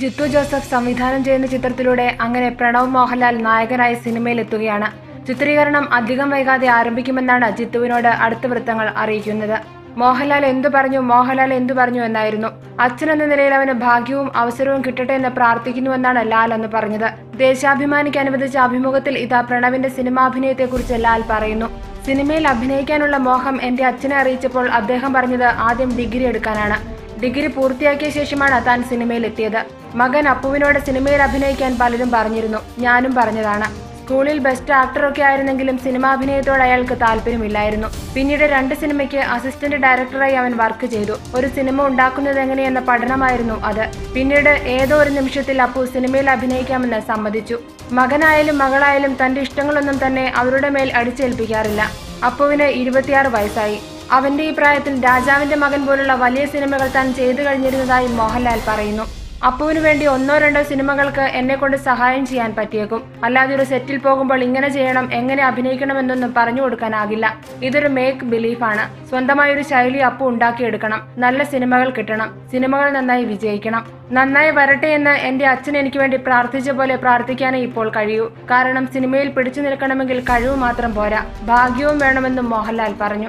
Jithu Joseph സംവിധാനം ചെയ്യുന്ന ചിത്രത്തിലൂടെ അങ്ങനെ പ്രണവ് മോഹൻലാൽ നായകനായി സിനിമയിലെത്തുകയാണ്. ചിത്രീകരണം അധികം വൈകാതെ ആരംഭിക്കുമെന്നാണ് ജിത്തുവിനോട് അടുത്ത വൃത്തങ്ങൾ അറിയിക്കുന്നത്. മോഹൻലാൽ എന്തു പറഞ്ഞു മോഹൻലാൽ എന്തു പറഞ്ഞു എന്നായിരുന്നു. അച്ഛൻ എന്ന നിലയിൽ അവന് ഭാഗ്യവും അവസരവും കിട്ടട്ടെ എന്ന് പ്രാർത്ഥിക്കുന്നുവെന്നാണ് ലാൽ അന്ന് പറഞ്ഞത്. ദേശാഭിമാനിക്ക് അനുവദിച്ച അഭിമുഖത്തിൽ ഇതാ പ്രണവിന്റെ സിനിമാഭിനയത്തെക്കുറിച്ച് ലാൽ പറയുന്നു. സിനിമയിൽ അഭിനയിക്കാനുള്ള മോഹം എന്റെ അച്ഛനെ അറിയിച്ചപ്പോൾ അദ്ദേഹം പറഞ്ഞത് ആദ്യം ഡിഗ്രി എടുക്കാനാണ്. ഡിഗ്രി പൂർത്തിയാക്കിയ ശേഷമാണ് താൻ സിനിമയിലെത്തിയത്. മകൻ അപ്പുവിനോട് സിനിമയിൽ അഭിനയിക്കാൻ പലരും പറഞ്ഞിരുന്നു. ഞാനും പറഞ്ഞതാണ്. സ്കൂളിൽ ബെസ്റ്റ് ആക്ടറൊക്കെ ആയിരുന്നെങ്കിലും സിനിമാഭിനയത്തോട് അയാൾക്ക് താല്പര്യമില്ലായിരുന്നു. പിന്നീട് രണ്ട് സിനിമയ്ക്ക് അസിസ്റ്റന്റ് ഡയറക്ടറായി അവൻ വർക്ക് ചെയ്തു. ഒരു സിനിമ ഉണ്ടാക്കുന്നത് എങ്ങനെയെന്ന പഠനമായിരുന്നു അത്. പിന്നീട് ഏതോ ഒരു നിമിഷത്തിൽ അപ്പു സിനിമയിൽ അഭിനയിക്കാമെന്ന് സമ്മതിച്ചു. മകനായാലും മകളായാലും തന്റെ ഇഷ്ടങ്ങളൊന്നും തന്നെ അവരുടെ മേൽ അടിച്ചേൽപ്പിക്കാറില്ല. അപ്പുവിന് ഇരുപത്തിയാറ് വയസ്സായി. അവന്റെ ഈ പ്രായത്തിൽ രാജാവിന്റെ മകൻ പോലുള്ള വലിയ സിനിമകൾ താൻ ചെയ്തു കഴിഞ്ഞിരുന്നതായി മോഹൻലാൽ പറയുന്നു. അപ്പുവിന് വേണ്ടി ഒന്നോ രണ്ടോ സിനിമകൾക്ക് എന്നെ കൊണ്ട് സഹായം ചെയ്യാൻ പറ്റിയേക്കും. അല്ലാതെ ഒരു സെറ്റിൽ പോകുമ്പോൾ ഇങ്ങനെ ചെയ്യണം എങ്ങനെ അഭിനയിക്കണമെന്നൊന്നും പറഞ്ഞു കൊടുക്കാനാകില്ല. ഇതൊരു മേക്ക് ബിലീഫാണ് സ്വന്തമായ ഒരു ശൈലി അപ്പു ഉണ്ടാക്കിയെടുക്കണം. നല്ല സിനിമകൾ കിട്ടണം. സിനിമകൾ നന്നായി വിജയിക്കണം. നന്നായി വരട്ടെ എന്ന് എന്റെ അച്ഛൻ എനിക്ക് വേണ്ടി പ്രാർത്ഥിച്ച പോലെ പ്രാർത്ഥിക്കാനേ ഇപ്പോൾ കഴിയൂ. കാരണം സിനിമയിൽ പിടിച്ചു നിൽക്കണമെങ്കിൽ കഴിവ് മാത്രം പോരാ. ഭാഗ്യവും വേണമെന്നും മോഹൻലാൽ പറഞ്ഞു.